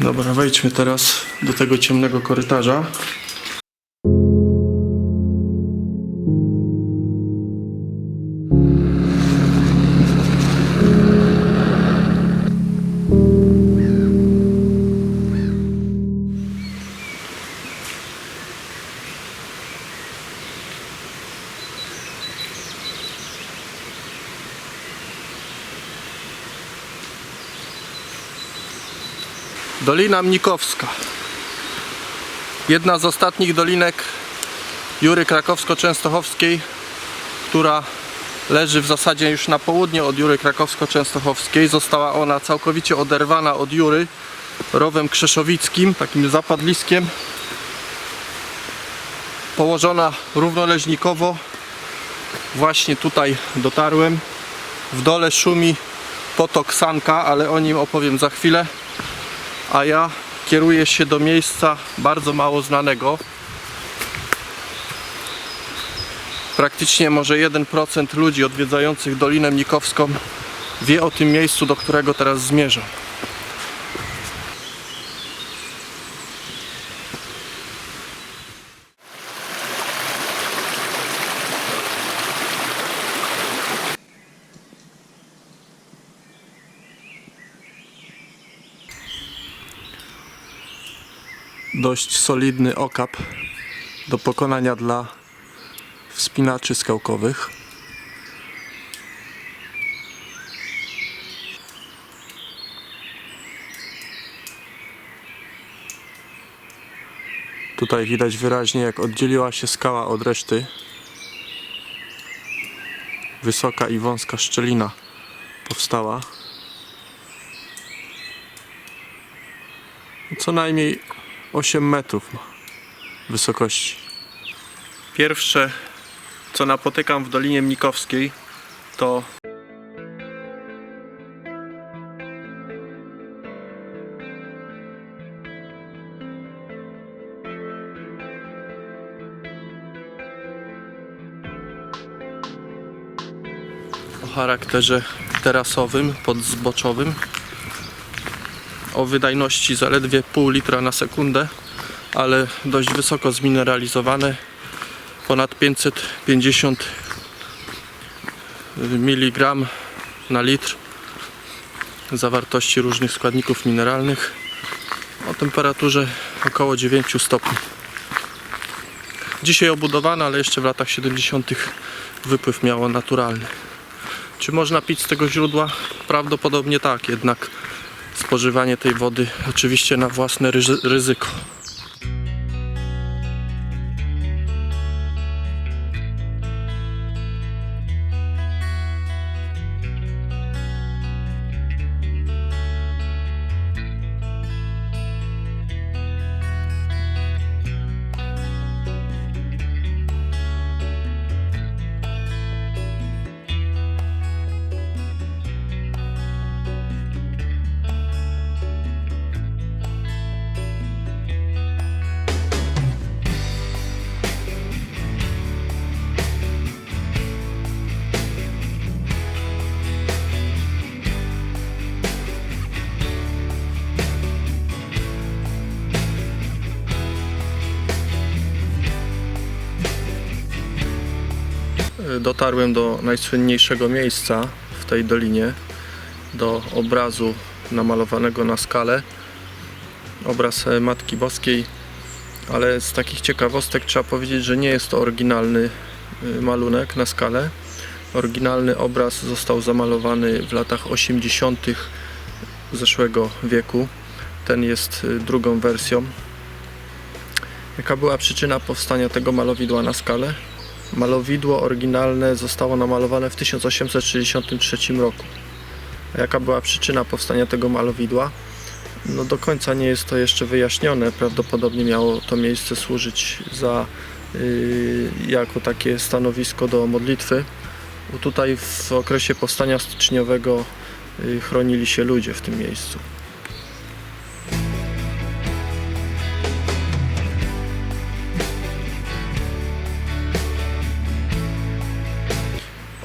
Dobra, wejdźmy teraz do tego ciemnego korytarza. Dolina Mnikowska. Jedna z ostatnich dolinek Jury Krakowsko-Częstochowskiej, która leży w zasadzie już na południe od Jury Krakowsko-Częstochowskiej. Została ona całkowicie oderwana od Jury rowem krzeszowickim, takim zapadliskiem. Położona równoleżnikowo. Właśnie tutaj dotarłem. W dole szumi potok Sanka, ale o nim opowiem za chwilę a ja kieruję się do miejsca bardzo mało znanego. Praktycznie może 1% ludzi odwiedzających Dolinę Mnikowską wie o tym miejscu, do którego teraz zmierzam. Dość solidny okap do pokonania dla wspinaczy skałkowych. Tutaj widać wyraźnie jak oddzieliła się skała od reszty. Wysoka i wąska szczelina powstała. Co najmniej 8 metrów wysokości. Pierwsze, co napotykam w Dolinie Mnikowskiej, to o charakterze terasowym, podzboczowym o wydajności zaledwie pół litra na sekundę, ale dość wysoko zmineralizowane, ponad 550 mg na litr zawartości różnych składników mineralnych o temperaturze około 9 stopni. Dzisiaj obudowana, ale jeszcze w latach 70. wypływ miało naturalny. Czy można pić z tego źródła? Prawdopodobnie tak, jednak spożywanie tej wody oczywiście na własne ryzy- ryzyko. Dotarłem do najsłynniejszego miejsca w tej dolinie, do obrazu namalowanego na skalę. Obraz e, Matki Boskiej, ale z takich ciekawostek trzeba powiedzieć, że nie jest to oryginalny y, malunek na skalę. Oryginalny obraz został zamalowany w latach 80. zeszłego wieku. Ten jest y, drugą wersją. Jaka była przyczyna powstania tego malowidła na skalę? Malowidło oryginalne zostało namalowane w 1863 roku. A jaka była przyczyna powstania tego malowidła? No do końca nie jest to jeszcze wyjaśnione. Prawdopodobnie miało to miejsce służyć za y, jako takie stanowisko do modlitwy. Tutaj w okresie powstania styczniowego y, chronili się ludzie w tym miejscu.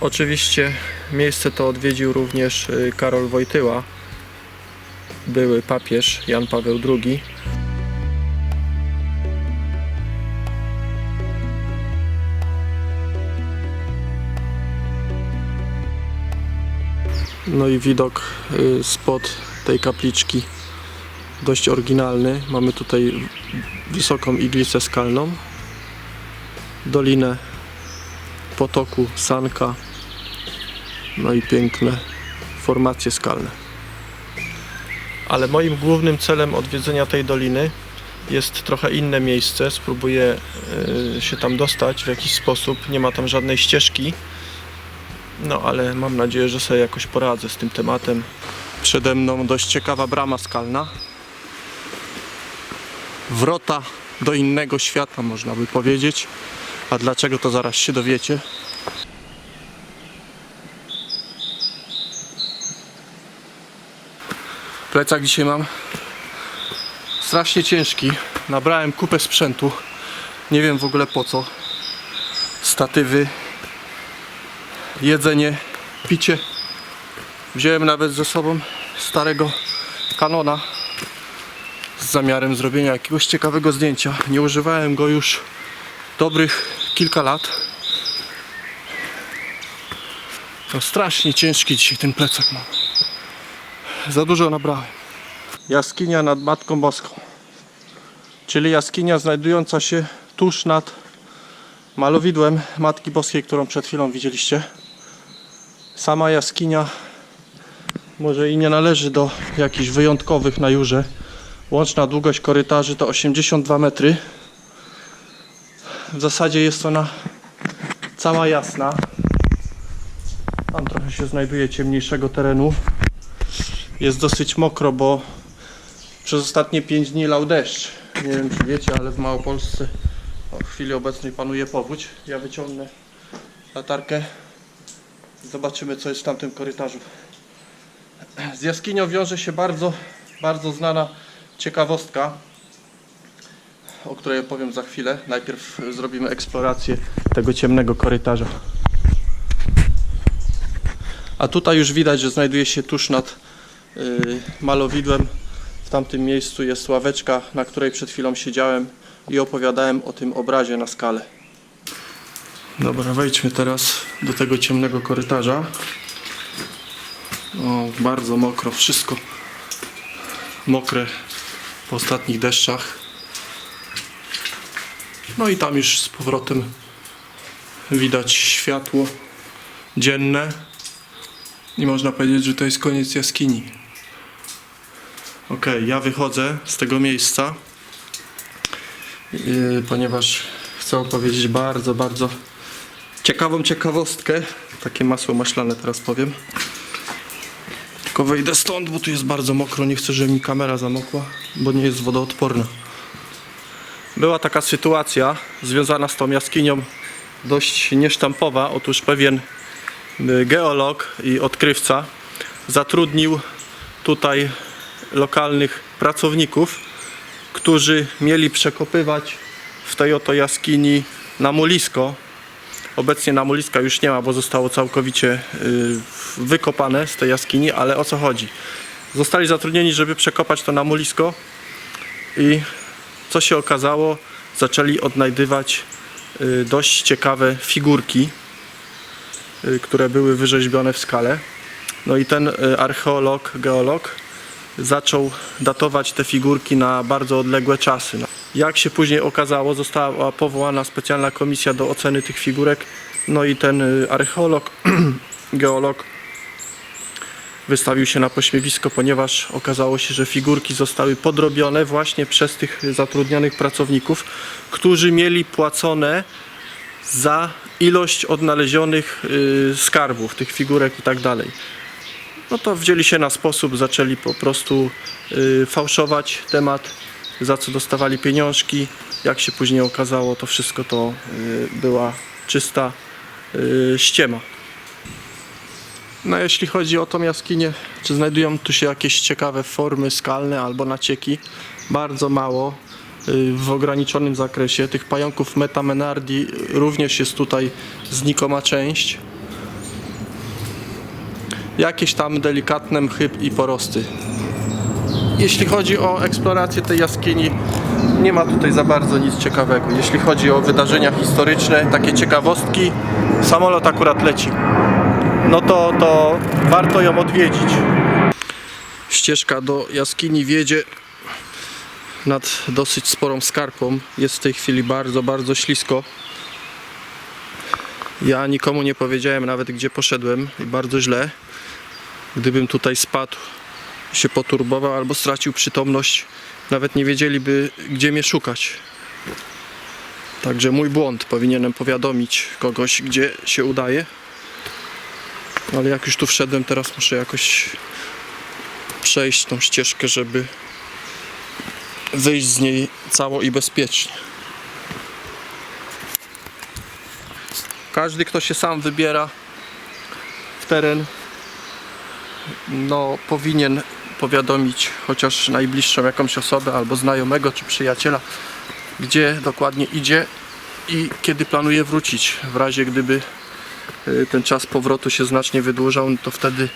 Oczywiście miejsce to odwiedził również y, Karol Wojtyła, były papież Jan Paweł II. No i widok y, spod tej kapliczki dość oryginalny. Mamy tutaj wysoką iglicę skalną, dolinę potoku Sanka, no i piękne formacje skalne. Ale moim głównym celem odwiedzenia tej doliny jest trochę inne miejsce. Spróbuję y, się tam dostać w jakiś sposób. Nie ma tam żadnej ścieżki. No ale mam nadzieję, że sobie jakoś poradzę z tym tematem. Przede mną dość ciekawa brama skalna. Wrota do innego świata, można by powiedzieć. A dlaczego to zaraz się dowiecie. Plecak dzisiaj mam strasznie ciężki. Nabrałem kupę sprzętu. Nie wiem w ogóle po co. Statywy, jedzenie, picie. Wziąłem nawet ze sobą starego kanona z zamiarem zrobienia jakiegoś ciekawego zdjęcia. Nie używałem go już dobrych kilka lat. To strasznie ciężki dzisiaj ten plecak mam. Za dużo nabrałem. Jaskinia nad Matką Boską. Czyli jaskinia znajdująca się tuż nad malowidłem Matki Boskiej, którą przed chwilą widzieliście. Sama jaskinia może i nie należy do jakichś wyjątkowych na Jurze. Łączna długość korytarzy to 82 metry. W zasadzie jest ona cała jasna. Tam trochę się znajduje ciemniejszego terenu. Jest dosyć mokro, bo przez ostatnie 5 dni lał deszcz. Nie wiem czy wiecie, ale w Małopolsce w chwili obecnej panuje powódź. Ja wyciągnę latarkę. Zobaczymy co jest w tamtym korytarzu. Z jaskinią wiąże się bardzo, bardzo znana ciekawostka, o której opowiem za chwilę. Najpierw zrobimy eksplorację tego ciemnego korytarza. A tutaj już widać, że znajduje się tuż nad malowidłem. W tamtym miejscu jest ławeczka, na której przed chwilą siedziałem i opowiadałem o tym obrazie na skale. Dobra, wejdźmy teraz do tego ciemnego korytarza. O, bardzo mokro, wszystko mokre po ostatnich deszczach. No i tam już z powrotem widać światło dzienne i można powiedzieć, że to jest koniec jaskini. Ok, ja wychodzę z tego miejsca, yy, ponieważ chcę opowiedzieć bardzo, bardzo ciekawą ciekawostkę. Takie masło maślane teraz powiem. Tylko wejdę stąd, bo tu jest bardzo mokro. Nie chcę, żeby mi kamera zamokła, bo nie jest wodoodporna. Była taka sytuacja związana z tą jaskinią dość niesztampowa. Otóż pewien y, geolog i odkrywca zatrudnił tutaj lokalnych pracowników, którzy mieli przekopywać w tej oto jaskini namulisko. Obecnie namuliska już nie ma, bo zostało całkowicie y, wykopane z tej jaskini, ale o co chodzi? Zostali zatrudnieni, żeby przekopać to namulisko i co się okazało? Zaczęli odnajdywać y, dość ciekawe figurki, y, które były wyrzeźbione w skale. No i ten archeolog, geolog zaczął datować te figurki na bardzo odległe czasy. No, Jak się później okazało, została powołana specjalna komisja do oceny tych figurek. No i ten y, archeolog, geolog wystawił się na pośmiewisko, ponieważ okazało się, że figurki zostały podrobione właśnie przez tych zatrudnionych pracowników, którzy mieli płacone za ilość odnalezionych y, skarbów, tych figurek i tak dalej. No to wzięli się na sposób, zaczęli po prostu y, fałszować temat, za co dostawali pieniążki. Jak się później okazało, to wszystko to y, była czysta y, ściema. No jeśli chodzi o tą jaskinię, czy znajdują tu się jakieś ciekawe formy skalne albo nacieki? Bardzo mało, y, w ograniczonym zakresie. Tych pająków metamenardi również jest tutaj znikoma część. Jakieś tam delikatne mchy i porosty. jeśli chodzi o eksplorację tej jaskini, nie ma tutaj za bardzo nic ciekawego. Jeśli chodzi o wydarzenia historyczne, takie ciekawostki, samolot akurat leci. No to, to warto ją odwiedzić. Ścieżka do jaskini wiedzie nad dosyć sporą skarpą. Jest w tej chwili bardzo, bardzo ślisko. Ja nikomu nie powiedziałem nawet gdzie poszedłem i bardzo źle. Gdybym tutaj spadł, się poturbował albo stracił przytomność, nawet nie wiedzieliby gdzie mnie szukać. Także mój błąd, powinienem powiadomić kogoś gdzie się udaje. Ale jak już tu wszedłem, teraz muszę jakoś przejść tą ścieżkę, żeby wyjść z niej cało i bezpiecznie. Każdy, kto się sam wybiera w teren, no, powinien powiadomić chociaż najbliższą jakąś osobę albo znajomego czy przyjaciela, gdzie dokładnie idzie i kiedy planuje wrócić. W razie gdyby y, ten czas powrotu się znacznie wydłużał, to wtedy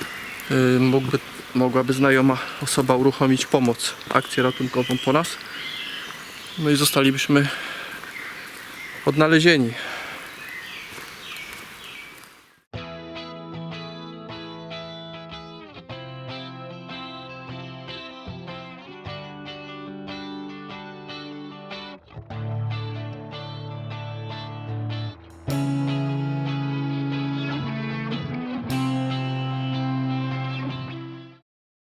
y, mógłby, mogłaby znajoma osoba uruchomić pomoc, akcję ratunkową po nas. No i zostalibyśmy odnalezieni.